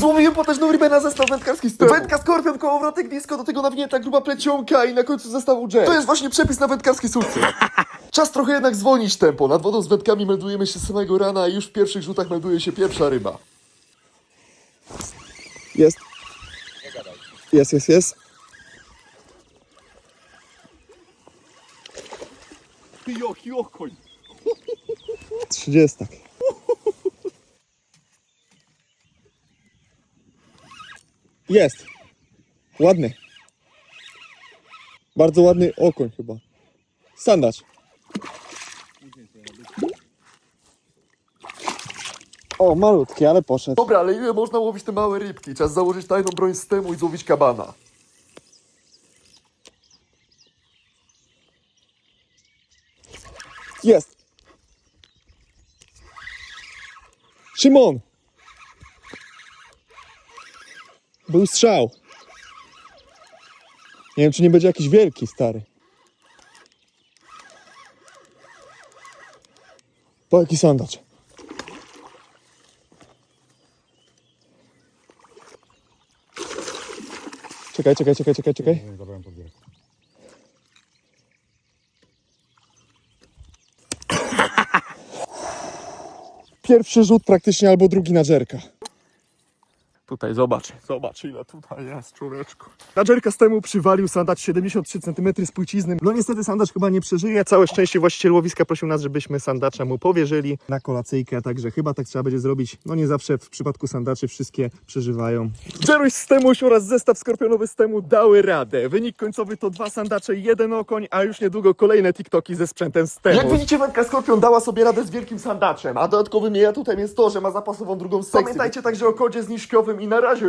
Złowiłem potężną rybę na zestaw wędkarski z tyłu. Wędka, skorpion, kołowrotek, blisko, do tego nawinięta gruba plecionka i na końcu zestawu jet. To jest właśnie przepis na wędkarski sukces. Czas trochę jednak zwolnić tempo. Nad wodą z wędkami meldujemy się z samego rana, a już w pierwszych rzutach melduje się pierwsza ryba. Jest. Jest, jest, jest. Joki okoń. Trzydziestak. Jest. Ładny. Bardzo ładny okoń chyba. Sandacz. O, malutki, ale poszedł. Dobra, ale ile można łowić te małe rybki? Czas założyć tajną broń z temu i złowić kabana. Jest. Szymon! Był strzał. Nie wiem, czy nie będzie jakiś wielki, stary. Po jaki sandacz? Czekaj, czekaj, czekaj, czekaj, czekaj. Zabrałem. Pierwszy rzut praktycznie albo drugi na dżerka. Tutaj zobacz, zobacz ile tutaj jest, człowieczku. Na dżerka z temu przywalił sandacz 73 cm z. No niestety sandacz chyba nie przeżyje. Całe szczęście właściciel łowiska prosił nas, żebyśmy sandacza mu powierzyli na kolacyjkę, także chyba tak trzeba będzie zrobić. No nie zawsze w przypadku sandaczy wszystkie przeżywają. Jeruś z Temuś oraz zestaw skorpionowy z temu dały radę. Wynik końcowy to dwa sandacze i jeden okoń, a już niedługo kolejne TikToki ze sprzętem z temu. Jak widzicie, wędka Skorpion dała sobie radę z wielkim sandaczem, a dodatkowym jej atutem jest to, że ma zapasową drugą sekcję. Pamiętajcie także o kodzie zniżkowym i na razie